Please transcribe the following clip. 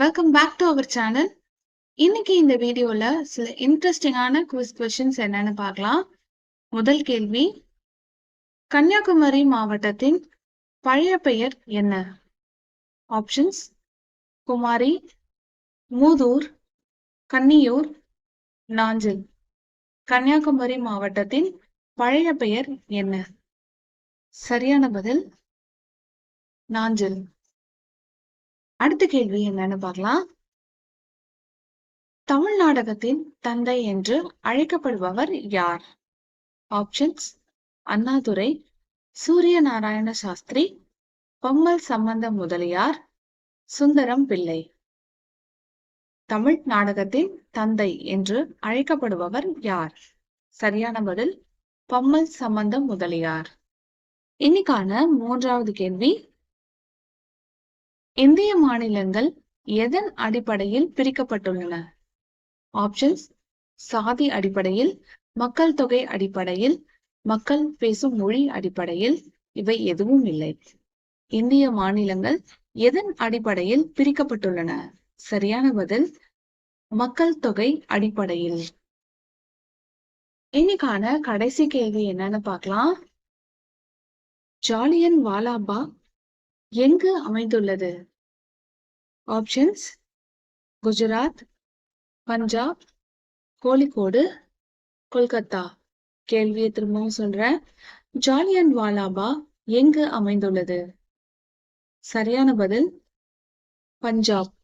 Welcome back to our channel இன்னைக்கு இந்த வீடியோல சில இன்ட்ரெஸ்டிங்கான குவிஸ் கொஸ்டின்ஸ் என்னன்னு பார்க்கலாம். முதல் கேள்வி கன்னியாகுமரி மாவட்டத்தின் பழைய பெயர் என்ன? ஆப்ஷன்ஸ் குமாரி மூதூர் கன்னியூர் நாஞ்சில். கன்னியாகுமரி மாவட்டத்தின் பழைய பெயர் என்ன? சரியான பதில் நாஞ்சில். அடுத்த கேள்வி என்னன்னு பார்க்கலாம். தமிழ் நாடகத்தின் தந்தை என்று அழைக்கப்படுபவர் யார்? ஆப்ஷன்ஸ் அண்ணாதுரை சூரிய நாராயண சாஸ்திரி பம்மல் சம்பந்த முதலியார் சுந்தரம் பிள்ளை. தமிழ் நாடகத்தின் தந்தை என்று அழைக்கப்படுபவர் யார்? சரியான பதில் பம்மல் சம்பந்தம் முதலியார். இன்னைக்கான மூன்றாவது கேள்வி இந்திய மாநிலங்கள் எதன் அடிப்படையில் பிரிக்கப்பட்டுள்ளன? ஆப்ஷன்ஸ் சாதி அடிப்படையில் மக்கள் தொகை அடிப்படையில் மக்கள் பேசும் மொழி அடிப்படையில் இவை எதுவும் இல்லை. இந்திய மாநிலங்கள் எதன் அடிப்படையில் பிரிக்கப்பட்டுள்ளன? சரியான பதில் மக்கள் தொகை அடிப்படையில். இன்னைக்கான கடைசி கேள்வி என்னன்னு பார்க்கலாம். ஜாலியன் வாலாபாக் எங்கு அமைந்துள்ளது? ஆப்ஷன்ஸ் குஜராத் பஞ்சாப் கோழிக்கோடு கொல்கத்தா. கேள்வியை திரும்பவும் சொல்றேன். ஜாலியன் வாலாபா எங்கு அமைந்துள்ளது? சரியான பதில் பஞ்சாப்.